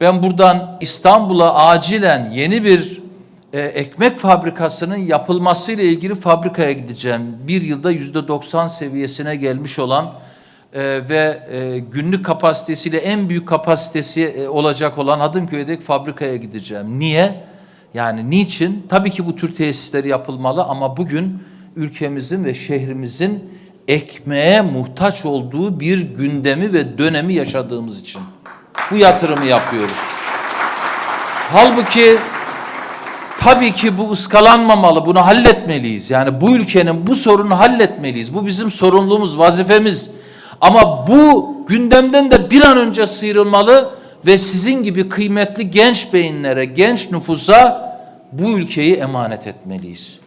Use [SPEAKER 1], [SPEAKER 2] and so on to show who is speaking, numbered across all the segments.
[SPEAKER 1] Ben buradan İstanbul'a acilen yeni bir e, ekmek fabrikasının yapılmasıyla ilgili fabrikaya gideceğim. Bir yılda yüzde 90 seviyesine gelmiş olan e, ve e, günlük kapasitesiyle en büyük kapasitesi e, olacak olan Hadımköy'deki fabrikaya gideceğim. Niye? Yani niçin? Tabii ki bu tür tesisleri yapılmalı ama bugün ülkemizin ve şehrimizin ekmeğe muhtaç olduğu bir gündemi ve dönemi yaşadığımız için bu yatırımı yapıyoruz. Halbuki tabii ki bu ıskalanmamalı, bunu halletmeliyiz. Yani bu ülkenin bu sorunu halletmeliyiz. Bu bizim sorumluluğumuz, vazifemiz. Ama bu gündemden de bir an önce sıyrılmalı ve sizin gibi kıymetli genç beyinlere, genç nüfusa bu ülkeyi emanet etmeliyiz.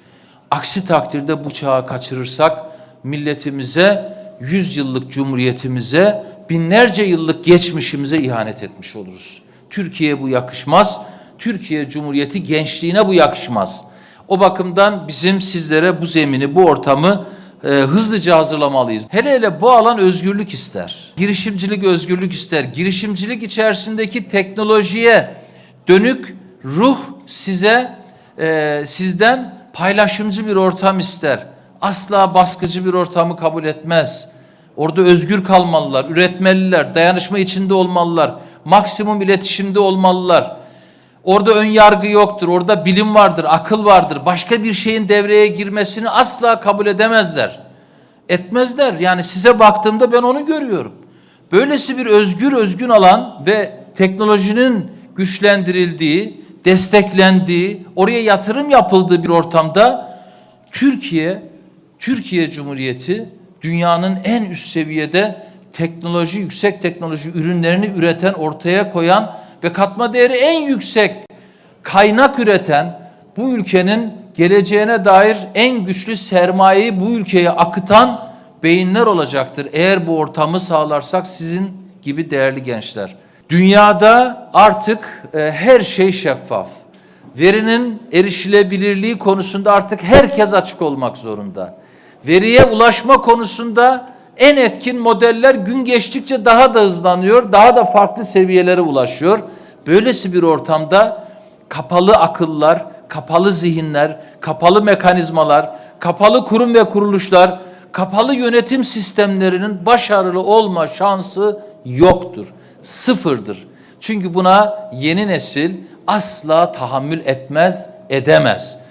[SPEAKER 1] Aksi takdirde bu çağı kaçırırsak milletimize, yüz yıllık cumhuriyetimize, binlerce yıllık geçmişimize ihanet etmiş oluruz. Türkiye'ye bu yakışmaz. Türkiye Cumhuriyeti gençliğine bu yakışmaz. O bakımdan bizim sizlere bu zemini, bu ortamı e, hızlıca hazırlamalıyız. Hele hele bu alan özgürlük ister. Girişimcilik özgürlük ister. Girişimcilik içerisindeki teknolojiye dönük ruh size e, sizden paylaşımcı bir ortam ister. Asla baskıcı bir ortamı kabul etmez. Orada özgür kalmalılar, üretmeliler, dayanışma içinde olmalılar, maksimum iletişimde olmalılar. Orada ön yargı yoktur, orada bilim vardır, akıl vardır. Başka bir şeyin devreye girmesini asla kabul edemezler. Etmezler. Yani size baktığımda ben onu görüyorum. Böylesi bir özgür özgün alan ve teknolojinin güçlendirildiği, desteklendiği, oraya yatırım yapıldığı bir ortamda Türkiye, Türkiye Cumhuriyeti dünyanın en üst seviyede teknoloji, yüksek teknoloji ürünlerini üreten, ortaya koyan ve katma değeri en yüksek kaynak üreten bu ülkenin geleceğine dair en güçlü sermayeyi bu ülkeye akıtan beyinler olacaktır. Eğer bu ortamı sağlarsak sizin gibi değerli gençler. Dünyada artık e, her şey şeffaf. Verinin erişilebilirliği konusunda artık herkes açık olmak zorunda. Veriye ulaşma konusunda en etkin modeller gün geçtikçe daha da hızlanıyor, daha da farklı seviyelere ulaşıyor. Böylesi bir ortamda kapalı akıllar, kapalı zihinler, kapalı mekanizmalar, kapalı kurum ve kuruluşlar, kapalı yönetim sistemlerinin başarılı olma şansı yoktur. Sıfırdır. Çünkü buna yeni nesil asla tahammül etmez, edemez.